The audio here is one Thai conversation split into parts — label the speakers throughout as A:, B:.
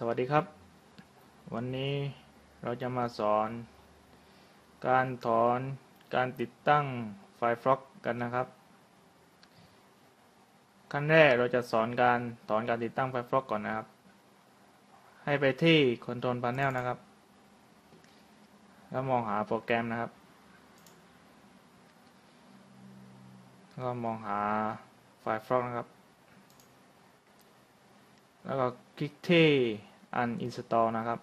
A: สวัสดีครับ วันนี้เราจะมาสอน การถอนการติดตั้งไฟล์ฟล็อกกันนะครับ ขั้นแรกเราจะสอนการถอนการติดตั้งไฟล์ฟล็อกก่อนนะครับ ให้ไปที่ Control Panel นะครับ แล้วมองหาโปรแกรมนะครับ ก็มองหาไฟล์ฟล็อกนะครับ แล้วก็คลิกที่ uninstall นะครับ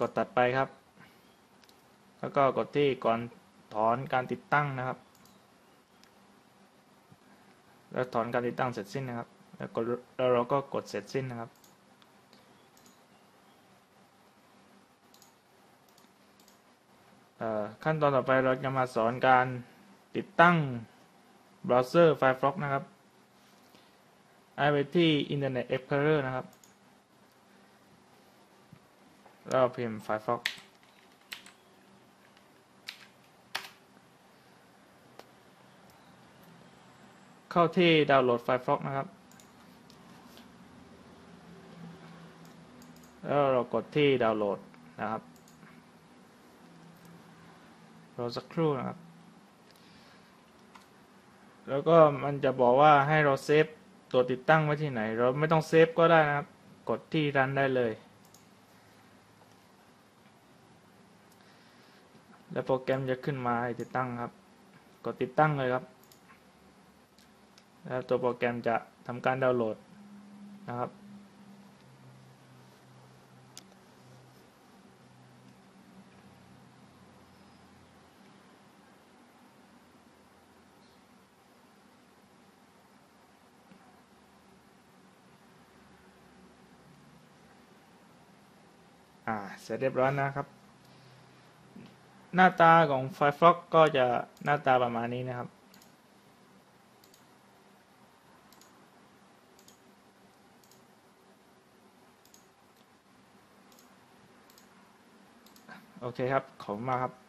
A: กดตัดไปครับ แล้วก็กดที่ก่อนถอนการติดตั้งนะครับ แล้วถอนการติดตั้งเสร็จสิ้นนะครับ แล้วกดแล้วเราก็กดเสร็จสิ้นนะครับ ขั้นตอนต่อไปเราจะมาสอนการติดตั้งเบราว์เซอร์ Firefox นะครับ ไปที่ Internet Explorer นะครับ แล้วพิมพ์ Firefox เข้าที่ดาวน์โหลด Firefox นะครับ แล้วเรากดที่ดาวน์โหลดนะครับ รอสักครู่นะครับ แล้วก็มันจะบอกว่าให้เราเซฟ ตัวติดตั้งไว้ที่ไหน เราไม่ต้องเซฟก็ได้นะครับ กดที่รันได้เลย แล้วโปรแกรมจะขึ้นมาให้ติดตั้งครับ กดติดตั้งเลยครับ แล้วตัวโปรแกรมจะทำการดาวน์โหลดนะครับ อ่า เสร็จเรียบร้อยนะครับ หน้าตาของ Firefox ก็จะหน้าตาประมาณนี้นะครับ โอเคครับ ขอบคุณมากครับ